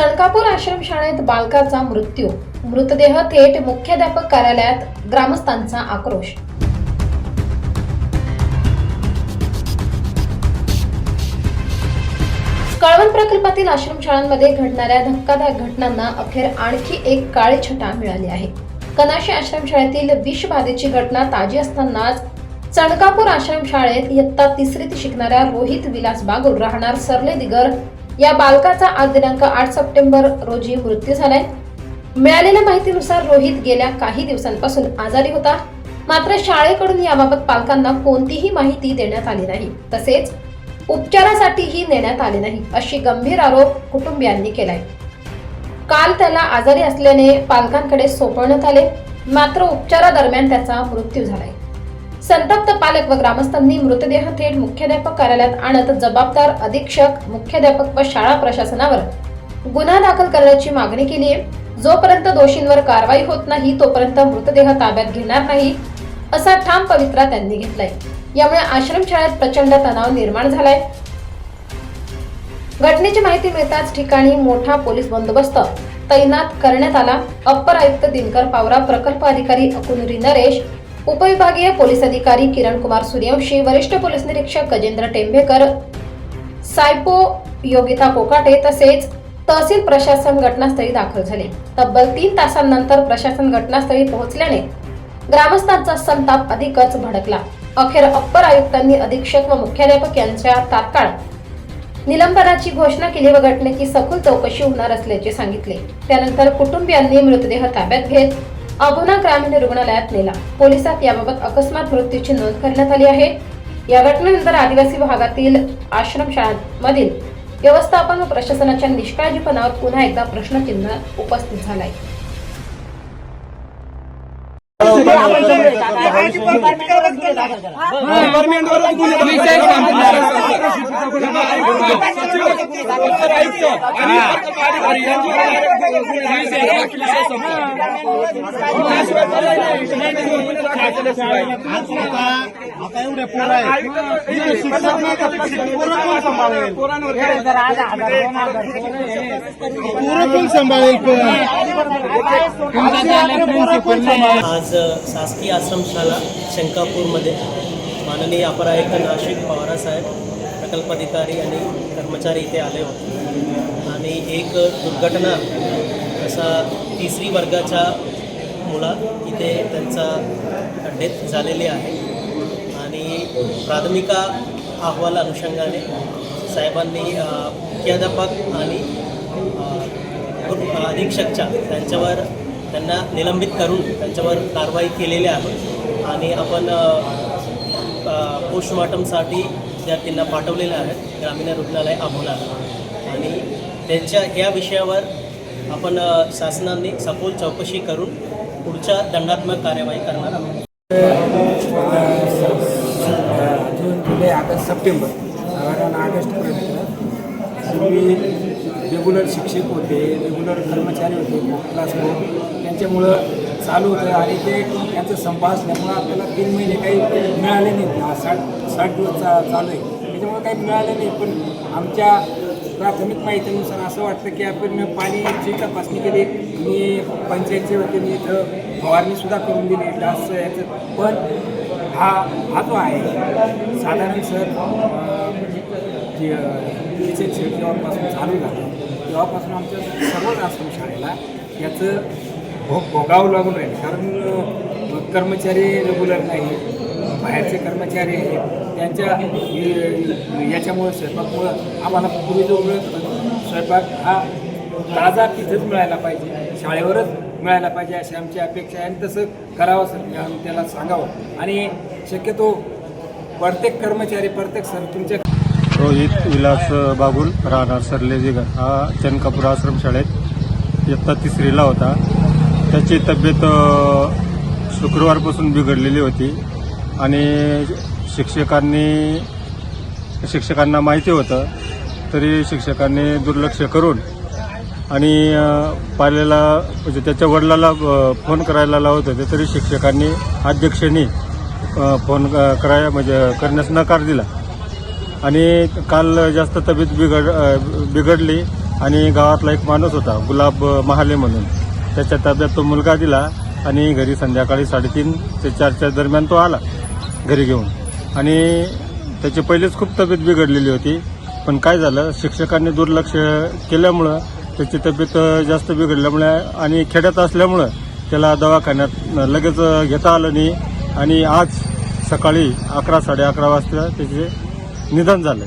सणकापूर आश्रमशाळेत बालकाचा मृत्यू. मृतदेह थेट मुख्याध्यापक कार्यालयात ग्रामस्थांचा आक्रोश. कळवण प्रकल्पातील आश्रमशाळांमध्ये घडणाऱ्या धक्कादायक घटनांना अखेर आणखी एक काळी छटा मिळाली आहे कनाशी आश्रमशाळेतील विषबाधेची घटना ताजी असतानाच चणकापूर आश्रमशाळेत इयत्ता तिसरीत शिकणाऱ्या रोहित विलास बागुल राहणार सरले दिगर या बालकाचा आज दिनांक आठ सप्टेंबर रोजी मृत्यू झालाय. मिळालेल्या माहितीनुसार रोहित गेल्या काही दिवसांपासून आजारी होता. मात्र शाळेकडून याबाबत पालकांना कोणतीही माहिती देण्यात आली नाही. तसेच उपचारासाठीही नेण्यात आले नाही अशी गंभीर आरोप कुटुंबियांनी केलाय. काल त्याला आजारी असल्याने पालकांकडे सोपवण्यात आले. मात्र उपचारादरम्यान त्याचा मृत्यू झालाय. संतप्त पालक व ग्रामस्थांनी मृतदेह थेट मुख्याध्यापक कार्यालयात आणत जबाबदार अधीक्षक मुख्याध्यापक व शाळा प्रशासनावर गुन्हा दाखल करण्याची मागणी केली आहे. जोपर्यंत दोषींवर कारवाई होत नाही तोपर्यंत मृतदेह ताब्यात घेणार नाही असा ठाम पवित्रा त्यांनी घेतलाय. यामुळे आश्रमशाळेत प्रचंड तणाव निर्माण झालाय. घटनेची माहिती मिळताच ठिकाणी मोठा पोलीस बंदोबस्त तैनात करण्यात आला. अप्पर आयुक्त दिनकर पावरा प्रकल्प अधिकारी अकुनुरी नरेश उपविभागीय पोलीस अधिकारी किरण कुमार सूर्यवंशी वरिष्ठ पोलीस निरीक्षक गजेंद्र टेंभेकर सायपो योगिता कोकाटे तसेच तहसील प्रशासन घटनास्थळी दाखल झाले. तब्बल तीन तासांनंतर प्रशासन घटनास्थळी पोहोचल्याने ग्रामस्थांचा संताप अधिकच भडकला. अखेर अप्पर आयुक्तांनी अधीक्षक व मुख्याध्यापक यांच्या तात्काळ निलंबनाची घोषणा केली व घटनेची सखोल चौकशी होणार असल्याचे सांगितले. त्यानंतर कुटुंबियांनी मृतदेह ताब्यात घेत अभुना ग्रामीण रुग्णालयात नेला पोलिसात याबाबत अकस्मात मृत्यूची नोंद करण्यात आली आहे या घटनेनंतर आदिवासी भागातील आश्रमशाळांमधील व्यवस्थापन व प्रशासनाच्या निष्काळजीपणावर पुन्हा एकदा प्रश्नचिन्ह उपस्थित झालाय आता एवढे पोरं शिक्षक नाही का? पोरं कोण सांभाळेल पोरं कोण सांभाळेल आज शासकीय आश्रमशाला शंकापूरमध्ये माननीय अपर आयुक्त नाशिक पवारासाहेब प्रकल्प अधिकारी आणि कर्मचारी इथे आले होते आणि एक दुर्घटना असा तिसरी वर्गाच्या मुला इथे त्यांचा डेथ झालेली आहे. आणि प्राथमिक अहवाल अनुषंगाने साहेबांनी मुख्याध्यापक आणि अधीक्षकच्या त्यांच्यावर त्यांना निलंबित करून त्यांच्यावर कारवाई केलेली आहे. आणि आपण पोस्टमॉर्टमसाठी विद्यार्थ्यांना पाठवलेलं आहे. ग्रामीण रुग्णालय अभोला आणि त्यांच्या या विषयावर आपण शासनाने सखोल चौकशी करून पुढच्या दंडात्मक कार्यवाही करणार आहोत. जून जुलै ऑगस्ट सप्टेंबर साधारण ऑगस्टपर्यंत पूर्वी रेग्युलर शिक्षक होते रेग्युलर कर्मचारी होते क्लास त्यांच्यामुळं चालू होतं आणि ते त्यांचं संप आपल्याला तीन महिने काही मिळाले नाहीत. साठ साठ दिवस चा चालू आहे. त्याच्यामुळं काही मिळालं नाही पण आमच्या प्राथमिक माहितीनुसार असं वाटतं की आपण पाण्याची तपासणी केली मी पंचायतच्या वतीने इथं फवारणीसुद्धा करून दिली डास याचं. पण हा हा जो आहे साधारण सर जे म्हणजे, जेव्हापासून चालू झालं तेव्हापासून आमच्या सर्वच आश्रमशाळेला याचं भोग भोगावं लागून राहील. कारण कर्मचारी रेग्युलर नाही. बाहेरचे कर्मचारी आहेत. त्यांच्या याच्यामुळे स्वयंपाकमुळं आम्हाला पूर्वी जो मिळत स्वयंपाक हा ताजा तिथंच मिळायला पाहिजे. शाळेवरच मिळायला पाहिजे अशी आमची अपेक्षा आहे आणि तसं करावं सर आम्ही त्याला सांगावं. आणि शक्यतो प्रत्येक कर्मचारी प्रत्येक सर तुमच्या रोहित विलास बागुल राहणार सरलेजीगर हा चनकापूर आश्रमशाळेत इयत्ता तिसरीला होता. त्याची तब्येत शुक्रवारपासून बिघडलेली होती. आणि शिक्षकांनी शिक्षकांना माहिती होतं तरी शिक्षकांनी दुर्लक्ष करून आणि पाल्याला म्हणजे त्याच्या वडिलाला फोन करायला लावत होते तरी शिक्षकांनी अध्यक्षांनी फोन कराय म्हणजे करण्यास नकार दिला. आणि काल जास्त तब्येत बिघड बिघडली आणि गावातला एक माणूस होता गुलाब महाले म्हणून. त्याच्या ताब्यात तो मुलगा दिला. आणि घरी संध्याकाळी साडेतीन ते चारच्या दरम्यान तो आला घरी घेऊन. आणि त्याची पहिलेच खूप तब्येत बिघडलेली होती. पण काय झालं शिक्षकांनी दुर्लक्ष केल्यामुळं त्याची तब्येत जास्त बिघडल्यामुळे आणि खेड्यात असल्यामुळं त्याला दवाखान्यात लगेच घेता आलं नाही. आणि आज सकाळी अकरा साडे अकरा वाजता त्याचे निधन झालं.